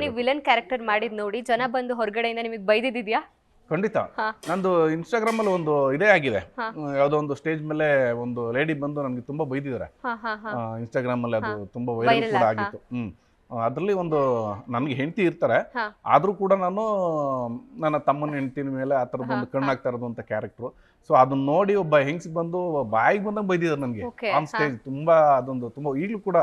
ನೀವು villain character ಮಾಡಿದ್ ನೋಡಿ ಜನ ಬಂದು ಹೊರಗಡೆಯಿಂದ ನಿಮಗೆ ಬೈದಿದ್ಯಾ ಖಂಡಿತ. ನಂದು ಇನ್ಸ್ಟಾಗ್ರಾಮ್ ಅಲ್ಲಿ ಒಂದು ಇದೇ ಆಗಿದೆ. ಯಾವ್ದೋ ಒಂದು ಸ್ಟೇಜ್ ಮೇಲೆ ಒಂದು ಲೇಡಿ ಬಂದು ನನಗೆ ತುಂಬಾ ಬೈದಿದ್ದಾರೆ. ಇನ್ಸ್ಟಾಗ್ರಾಮ್ ಅಲ್ಲಿ ಅದು ತುಂಬಾ ವೈರಲ್ ಕೂಡ ಆಗಿತ್ತು. ಹ್ಮ್. ಅದರಲ್ಲಿ ಒಂದು ನನಗೆ ಹೆಂಡತಿ ಇರ್ತಾರೆ. ಆದ್ರೂ ಕೂಡ ನಾನು ನನ್ನ ತಮ್ಮನ ಹೆಂಡತಿನ ಮೇಲೆ ಆ ಥರದ್ದು ಒಂದು ಕಣ್ಣಾಗ್ತಾ ಇರೋದು ಅಂತ ಕ್ಯಾರೆಕ್ಟ್ರು ಸೊ ಅದನ್ನ ನೋಡಿ ಒಬ್ಬ ಹೆಂಗ್ಸ್ ಬಂದು ಬಾಯಿಗೆ ಬಂದಂಗೆ ಬೈದಿದ್ದಾರೆ ನನಗೆ. ಆನ್ ಸ್ಟೇಜ್ ತುಂಬಾ ಅದೊಂದು ತುಂಬಾ ಈಗಲೂ ಕೂಡ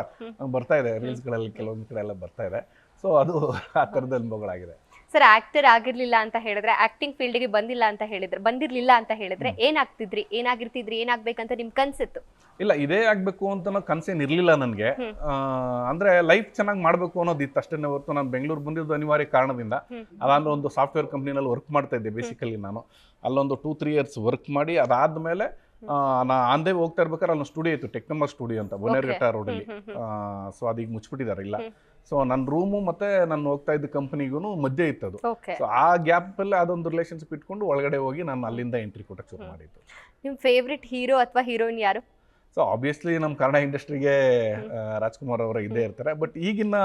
ಬರ್ತಾ ಇದೆ. ರೀಲ್ಸ್ಗಳಲ್ಲಿ ಕೆಲವೊಂದು ಕಡೆ ಎಲ್ಲ ಬರ್ತಾ ಇದೆ. ಸೊ ಅದು ಆ ಥರದ ಅನುಭವಗಳಾಗಿದೆ. ಸರ್ ಆಕ್ಟರ್ ಆಗಿರ್ಲಿಲ್ಲ ಅಂತ ಹೇಳಿದ್ರೆ ಆಕ್ಟಿಂಗ್ ಫೀಲ್ಡ್ಗೆ ಬಂದಿಲ್ಲ ಅಂತ ಹೇಳಿದ್ರೆ ಬಂದಿರ್ಲಿಲ್ಲ ಅಂತ ಹೇಳಿದ್ರೆ ಏನಾಗ್ತಿದ್ರಿ? ಏನಾಗಿರ್ತಿದ್ರಿ? ಏನಾಗ್ಬೇಕಂತ ನಿಮ್ ಕನ್ಸಿತ್ತು? ಇಲ್ಲ ಇದೇ ಆಗ್ಬೇಕು ಅಂತ ಕನ್ಸೇನ್ ಇರಲಿಲ್ಲ ನನಗೆ. ಅಂದ್ರೆ ಲೈಫ್ ಚೆನ್ನಾಗಿ ಮಾಡ್ಬೇಕು ಅನ್ನೋದು ಇತ್ತು ಅಷ್ಟೇ ಹೊರತು ನಾನು ಬೆಂಗಳೂರು ಬಂದಿದ್ದು ಅನಿವಾರ್ಯ ಕಾರಣದಿಂದ. ಅದಾದ್ರೆ ಒಂದು ಸಾಫ್ಟ್ವೇರ್ ಕಂಪ್ನಿನಲ್ಲಿ ವರ್ಕ್ ಮಾಡ್ತಾ ಇದ್ದೆ ಬೇಸಿಕಲಿ ನಾನು. ಅಲ್ಲೊಂದು ಟೂ ತ್ರೀ ಇಯರ್ಸ್ ವರ್ಕ್ ಮಾಡಿ ಅದಾದ್ಮೇಲೆ ನಾ ಆಂದೇ ಹೋಗ್ತಾ ಇರ್ಬೇಕಾದ್ರೆ ಅಲ್ಲೊಂದು ಸ್ಟುಡಿಯೋ ಇತ್ತು ಟೆಕ್ನಮರ್ ಸ್ಟುಡಿಯೋ ಅಂತ ಬೊನೇರ್ಘಟ್ಟ ರೋಡಲ್ಲಿ ಸೊ ಅದೀಗ ಮುಚ್ಚಿಬಿಟ್ಟಿದ್ದಾರೆ ಇಲ್ಲ. ಸೊ ನನ್ನ ರೂಮು ಮತ್ತೆ ನಾನು ಹೋಗ್ತಾ ಇದ್ದ ಕಂಪನಿಗೂ ಮಧ್ಯೆ ಇತ್ತು ಅದು ಓಕೆ ಸೊ ಆ ಗ್ಯಾಪ್ ಅಲ್ಲಿ ಅದೊಂದು ರಿಲೇಶನ್ಶಿಪ್ ಇಟ್ಕೊಂಡು ಒಳಗಡೆ ಹೋಗಿ ನಾನು ಅಲ್ಲಿಂದ ಎಂಟ್ರಿ ಕೊಟ್ಟಕ್ಕೆ ಶುರು ಮಾಡಿದ್ದು. ನಿಮ್ಮ ಫೇವ್ರೆಟ್ ಹೀರೋ ಅಥವಾ ಹೀರೋಯಿನ್ ಯಾರು? ಸೊ ಆಬ್ವಿಯಸ್ಲಿ ನಮ್ಮ ಕನ್ನಡ ಇಂಡಸ್ಟ್ರಿಗೆ ರಾಜ್ಕುಮಾರ್ ಅವರು ಇದ್ದೇ ಇರ್ತಾರೆ. ಬಟ್ ಈಗಿನ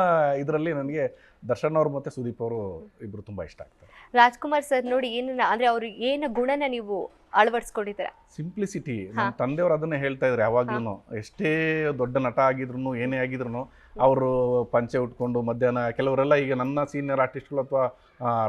ಇದರಲ್ಲಿ ನನಗೆ ದರ್ಶನ್ ಅವರು ಮತ್ತೆ ಸುದೀಪ್ ಅವರು ಇಬ್ಬರು ತುಂಬಾ ಇಷ್ಟ ಆಗ್ತಾರೆ. ರಾಜ್ಕುಮಾರ್ ಸರ್ ನೋಡಿ ಏನು ಅಂದರೆ ಅವ್ರಿಗೆ ಏನು ಗುಣನ ನೀವು ಅಳವಡಿಸ್ಕೊಂಡಿದ್ದೀರಾ. ಸಿಂಪ್ಲಿಸಿಟಿ ನಮ್ಮ ತಂದೆಯವರು ಅದನ್ನೇ ಹೇಳ್ತಾ ಇದ್ರು ಯಾವಾಗ್ಲೂ ಎಷ್ಟೇ ದೊಡ್ಡ ನಟ ಆಗಿದ್ರು ಏನೇ ಆಗಿದ್ರು ಅವರು ಪಂಚೆ ಉಟ್ಕೊಂಡು ಮಧ್ಯಾಹ್ನ ಕೆಲವರೆಲ್ಲ ಈಗ ನನ್ನ ಸೀನಿಯರ್ ಆರ್ಟಿಸ್ಟ್ಗಳು ಅಥವಾ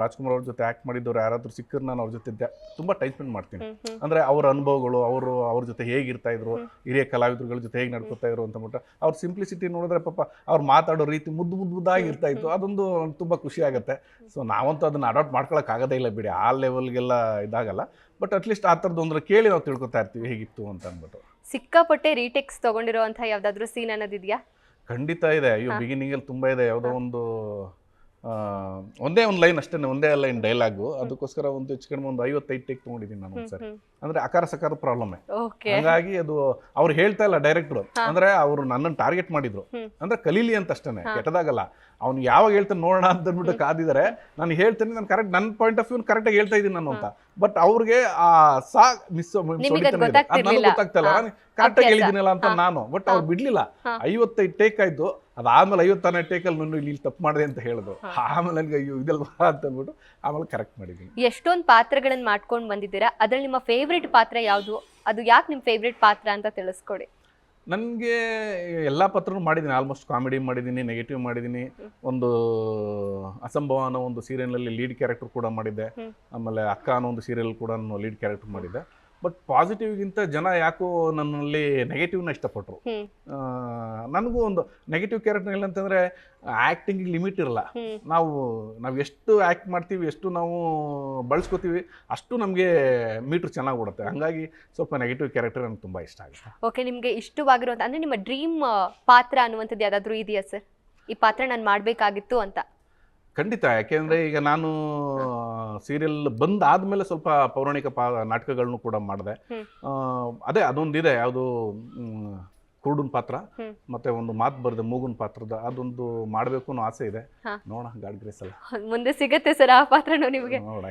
ರಾಜ್ಕುಮಾರ್ ಅವ್ರ ಜೊತೆ ಆ್ಯಕ್ಟ್ ಮಾಡಿದ್ದವ್ರು ಯಾರಾದ್ರೂ ಸಿಕ್ಕರು ನಾನು ಅವ್ರ ಜೊತೆ ತುಂಬ ಟೈಮ್ ಸ್ಪೆಂಡ್ ಮಾಡ್ತೀನಿ. ಅಂದ್ರೆ ಅವ್ರ ಅನುಭವಗಳು ಅವರು ಅವ್ರ ಜೊತೆ ಹೇಗಿರ್ತಾ ಇದ್ರು ಹಿರಿಯ ಕಲಾವಿದರುಗಳ ಜೊತೆ ಹೇಗೆ ನಡ್ಕೋತಾ ಇದ್ರು ಅಂತ ಬಿಟ್ಟು ಅವ್ರ ಸಿಂಪ್ಲಿಸಿಟಿ ನೋಡಿದ್ರೆ ಪಾಪ ಅವ್ರು ಮಾತಾಡೋ ರೀತಿ ಮುದ್ದು ಮುದ್ದು ಮುದ್ದಾಗಿ ಇರ್ತಾ ಇತ್ತು. ಅದೊಂದು ತುಂಬಾ ಖುಷಿ ಆಗುತ್ತೆ. ಸೊ ನಾವಂತೂ ಅದನ್ನ ಅಡಾಪ್ಟ್ ಮಾಡ್ಕೊಳಕ್ ಆಗೋದೇ ಇಲ್ಲ ಬಿಡಿ. ಆ ಲೆವೆಲ್ಗೆಲ್ಲ ಇದಾಗಲ್ಲ. ಬಟ್ ಅಟ್ಲೀಸ್ಟ್ ಆ ಥರದ್ದು ಅಂದ್ರೆ ಕೇಳಿ ನಾವು ತಿಳ್ಕೊತಾ ಇರ್ತೀವಿ ಹೇಗಿತ್ತು ಅಂತ ಅಂದ್ಬಿಟ್ಟು. ಸಿಕ್ಕಾಪಟ್ಟೆ ರೀಟೆಕ್ಸ್ ತಗೊಂಡಿರುವಂತಹ ಯಾವ್ದಾದ್ರು ಸೀನ್ ಅನ್ನೋದಿದ್ಯಾ? ಖಂಡಿತ ಇದೆ. ಅಯ್ಯೋ ಬಿಗಿನಿಂಗ್ ಅಲ್ಲಿ ತುಂಬಾ ಇದೆ. ಯಾವುದೋ ಒಂದು ಆ, ಒಂದೇ ಒಂದು ಲೈನ್ ಅಷ್ಟೇ ಒಂದೇ ಲೈನ್ ಡೈಲಾಗು ಅದಕ್ಕೋಸ್ಕರ ಒಂದು ಹೆಚ್ಚು ಕಡಿಮೆ ಒಂದು ಐವತ್ತೈದು ಟೇಕ್ ತೊಗೊಂಡಿದ್ದೀನಿ ನಾನು ಒಂದ್ಸರಿ. ಅಂದ್ರೆ ಅಕಾರ ಸಕಾರ ಪ್ರಾಬ್ಲಮ್ ಹಂಗಾಗಿ ಅದು ಅವ್ರು ಹೇಳ್ತಾ ಇಲ್ಲ ಡೈರೆಕ್ಟ್ರು ಅಂದ್ರೆ ಅವರು ನನ್ನನ್ನು ಟಾರ್ಗೆಟ್ ಮಾಡಿದ್ರು. ಅಂದ್ರೆ ಕಲೀಲಿ ಅಂತ ಅಷ್ಟೇ ಕೆಟ್ಟದಾಗಲ್ಲ. ಅವ್ನು ಯಾವಾಗ ಹೇಳ್ತಾನೆ ನೋಡೋಣ ಅಂತ ಅಂದ್ಬಿಟ್ಟು ಕಾದಿದ್ದಾರೆ ನಾನು ಹೇಳ್ತೇನೆ ನಾನು ಕರೆಕ್ಟ್ ನನ್ನ ಪಾಯಿಂಟ್ ಆಫ್ ವ್ಯೂ ಕರೆಕ್ಟಾಗಿ ಹೇಳ್ತಾ ಇದ್ದೀನಿ ನಾನು ಅಂತ. ಬಟ್ ಅವ್ರಿಗೆ ಆ ಸಾ ಮಿಸ್ ಗೊತ್ತಾಗ್ತಲ್ಲ. ಕರೆಕ್ಟಾಗಿ ಅಭ್ಯಾಸ. ಅಂತ ನಾನು. ಬಟ್ ಅವ್ರು ಬಿಡ್ಲಿಲ್ಲ. ಐವತ್ತೈದು ಟೇಕ್ ಆಯ್ತು. ಅದಾದ್ಮೇಲೆ ಐವತ್ತನೇ ಟೇಕಲ್ಲಿ ನಾನು ಇಲ್ಲಿ ತಪ್ಪು ಮಾಡಿದೆ ಅಂತ ಹೇಳಿದ್ರು. ಆಮೇಲೆ ನನಗೆ ಅಯ್ಯೋ ಇದಲ್ವಾ ಅಂತ ಅಂದ್ಬಿಟ್ಟು ಆಮೇಲೆ ಕರೆಕ್ಟ್ ಮಾಡಿದ್ದೀನಿ. ಎಷ್ಟೊಂದು ಪಾತ್ರಗಳನ್ನ ಮಾಡ್ಕೊಂಡು ಬಂದಿದ್ದೀರಾ? ಅದ್ರಲ್ಲಿ ನಿಮ್ಮ ಫೇವ್ರೇಟ್ ಪಾತ್ರ ಯಾವುದು? ಅದು ಯಾಕೆ ನಿಮ್ಮ ಫೇವ್ರೇಟ್ ಪಾತ್ರ ಅಂತ ತಿಳಿಸ್ಕೊಡಿ. ನನಗೆ ಎಲ್ಲ ಪತ್ರನೂ ಮಾಡಿದ್ದೀನಿ ಆಲ್ಮೋಸ್ಟ್ ಕಾಮಿಡಿ ಮಾಡಿದ್ದೀನಿ ನೆಗೆಟಿವ್ ಮಾಡಿದ್ದೀನಿ ಒಂದು ಅಸಂಭವ ಅನ್ನೋ ಒಂದು ಸೀರಿಯಲ್ನಲ್ಲಿ ಲೀಡ್ ಕ್ಯಾರೆಕ್ಟರ್ ಕೂಡ ಮಾಡಿದ್ದೆ. ಆಮೇಲೆ ಅಕ್ಕ ಅನ್ನೋ ಒಂದು ಸೀರಿಯಲ್ ಕೂಡ ಲೀಡ್ ಕ್ಯಾರೆಕ್ಟರ್ ಮಾಡಿದ್ದೆ. ಬಟ್ ಪಾಸಿಟಿವ್ಗಿಂತ ಜನ ಯಾಕೋ ನನ್ನಲ್ಲಿ ನೆಗೆಟಿವ್ನ ಇಷ್ಟಪಟ್ಟರು ನನಗೂ ಒಂದು ನೆಗೆಟಿವ್ ಕ್ಯಾರೆಕ್ಟರ್ ಇಲ್ಲ ಅಂತಂದರೆ ಆ್ಯಕ್ಟಿಂಗ್ ಲಿಮಿಟ್ ಇರಲ್ಲ. ನಾವು ನಾವು ಎಷ್ಟು ಆ್ಯಕ್ಟ್ ಮಾಡ್ತೀವಿ ಎಷ್ಟು ನಾವು ಬಳಸ್ಕೋತೀವಿ ಅಷ್ಟು ನಮಗೆ ಮೀಟ್ರ್ ಚೆನ್ನಾಗಿ ಓಡುತ್ತೆ. ಹಾಗಾಗಿ ಸ್ವಲ್ಪ ನೆಗೆಟಿವ್ ಕ್ಯಾರೆಕ್ಟರ್ ನನಗೆ ತುಂಬ ಇಷ್ಟ ಆಗುತ್ತೆ. ಓಕೆ ನಿಮಗೆ ಇಷ್ಟವಾಗಿರುವಂತ ಅಂದ್ರೆ ನಿಮ್ಮ ಡ್ರೀಮ್ ಪಾತ್ರ ಅನ್ನುವಂಥದ್ದು ಯಾವುದಾದ್ರೂ ಇದೆಯಾ ಸರ್? ಈ ಪಾತ್ರ ನಾನು ಮಾಡಬೇಕಾಗಿತ್ತು ಅಂತ. ಖಂಡಿತ. ಯಾಕೆಂದ್ರೆ ಈಗ ನಾನು ಸೀರಿಯಲ್ ಬಂದಾದ್ಮೇಲೆ ಸ್ವಲ್ಪ ಪೌರಾಣಿಕ ಪಾ ನಾಟಕಗಳನ್ನು ಕೂಡ ಮಾಡಿದೆ. ಅದೇ ಅದೊಂದಿದೆ. ಯಾವುದು ಕುರುಡನ್ ಪಾತ್ರ ಮತ್ತೆ ಒಂದು ಮಾತು ಬರೆದೆ ಮೂಗುನ್ ಪಾತ್ರದ ಅದೊಂದು ಮಾಡಬೇಕು ಅನ್ನೋ ಆಸೆ ಇದೆ. ನೋಡೋಣ. ಗಾಡ್ ಅಲ್ಲ. ಮುಂದೆ ಸಿಗತ್ತೆ ಸರ್ ಆ ಪಾತ್ರ ನಿಮಗೆ. ನೋಡೋಣ